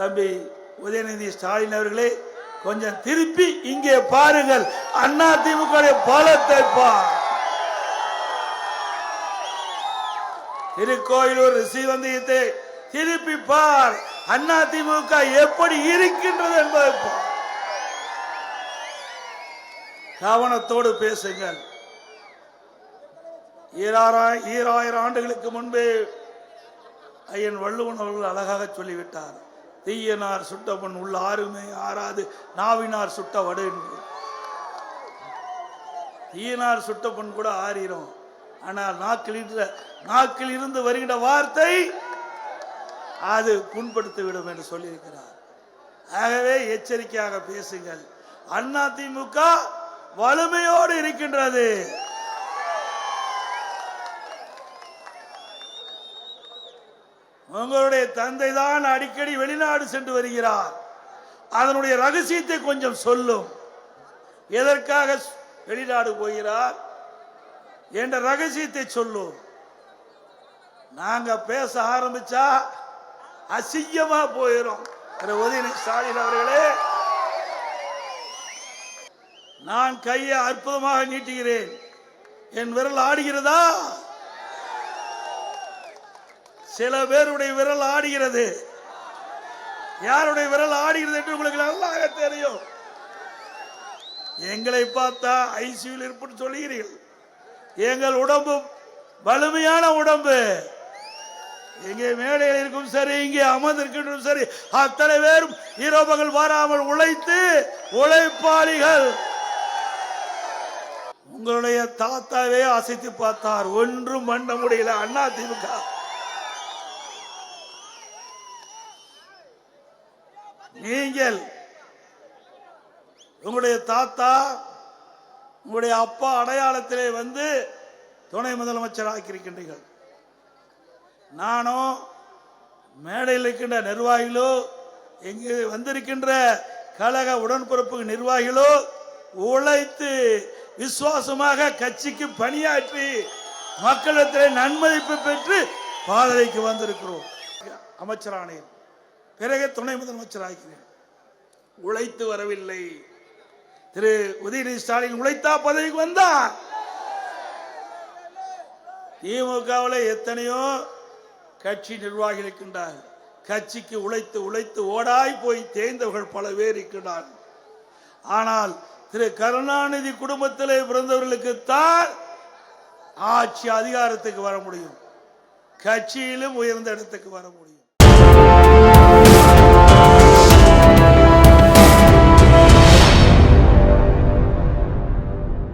தம்பி உதயநிதி ஸ்டாலின் அவர்களே கொஞ்சம் திருப்பி இங்கே பாருங்கள். அண்ணா திமுக பலத்தை பார் திருக்கோயிலூர் ஸ்ரீவந்தியத்தை திருப்பி பார். அண்ணா திமுக எப்படி இருக்கின்றது என்பதை பார் கவனத்தோடு பேசுங்கள். ஈராயிரம் ஈராயிரம் ஆண்டுகளுக்கு முன்பே ஐயன் வள்ளுவன் அவர்கள் அழகாக சொல்லிவிட்டார். தீயனார் சுட்டவன் உள்ள ஆறுமே ஆறாது நாவினார் சுட்ட வடு என்று. தீயனார் சுட்டப்பன் கூட ஆறிடும் ஆனால் நாக்கில் நாக்கில் இருந்து வருகிற வார்த்தை அது புண்படுத்திவிடும் என்று சொல்லியிருக்கிறார். ஆகவே எச்சரிக்கையாக பேசுங்கள். அண்ணா திமுக வலிமையோடு இருக்கின்றது. உங்களுடைய தந்தை தான் அடிக்கடி வெளிநாடு சென்று வருகிறார். அதனுடைய ரகசியத்தை கொஞ்சம் சொல்லும். எதற்காக வெளிநாடு போகிறார்? என்ற ரகசியத்தை சொல்லும். நாங்க பேச ஆரம்பிச்சா அசிங்கமா போயிடும் உதயநிதி ஸ்டாலின் அவர்களே நான் கையை அற்புதமாக நீட்டுகிறேன். என் விரல் ஆடுகிறதா? சில பேருடைய விரல் ஆடுகிறது. யாருடைய விரல் ஆடுகிறது என்று உங்களுக்கு நல்லாக தெரியும். எங்களை பார்த்தா ஐசியூவில் இருப்புன்னு சொல்லுகிறீர்கள். எங்கள் உடம்பு வலிமையான உடம்பு. எங்கே மேடையில் இருக்கும் சரி இங்கே அமர்ந்திருக்கின்றும் சரி அத்தனை பேரும் இரவுகள் வராமல் உழைத்து உழைப்பாளிகள். உங்களுடைய தாத்தாவே அசைத்து பார்த்தார். ஒன்றும் பண்ண முடியல. அண்ணா திமுக. நீங்கள் உங்களுடைய தாத்தா உங்களுடைய அப்பா அடையாளத்திலே வந்து துணை முதலமைச்சர் ஆக்கியிருக்கின்றீர்கள். நானும் மேடையில் இருக்கின்ற நிர்வாகிகளோ இங்கு வந்திருக்கின்ற கழக உடன்பிறப்பு நிர்வாகிகளோ உழைத்து விசுவாசமாக கட்சிக்கு பணியாற்றி மக்களிடத்தில் நன்மதிப்பு பெற்று பாதலைக்கு வந்திருக்கிறோம். அமைச்சரானேன் பிறகு துணை முதலமைச்சர் ஆகிறேன் உழைத்து வரவில்லை. திரு உதயநிதி ஸ்டாலின் உழைத்தா பதவிக்கு வந்தா திமுகவில் எத்தனையோ கட்சி நிர்வாகி இருக்கின்றார்கள் கட்சிக்கு உழைத்து உழைத்து ஓடாய் போய் தேய்ந்தவர்கள் பல பேர் இருக்கின்றார்கள். ஆனால் திரு கருணாநிதி குடும்பத்திலே பிறந்தவர்களுக்குத்தான் ஆட்சி அதிகாரத்துக்கு வர முடியும். கட்சியிலும் உயர்ந்த இடத்துக்கு வர முடியும்.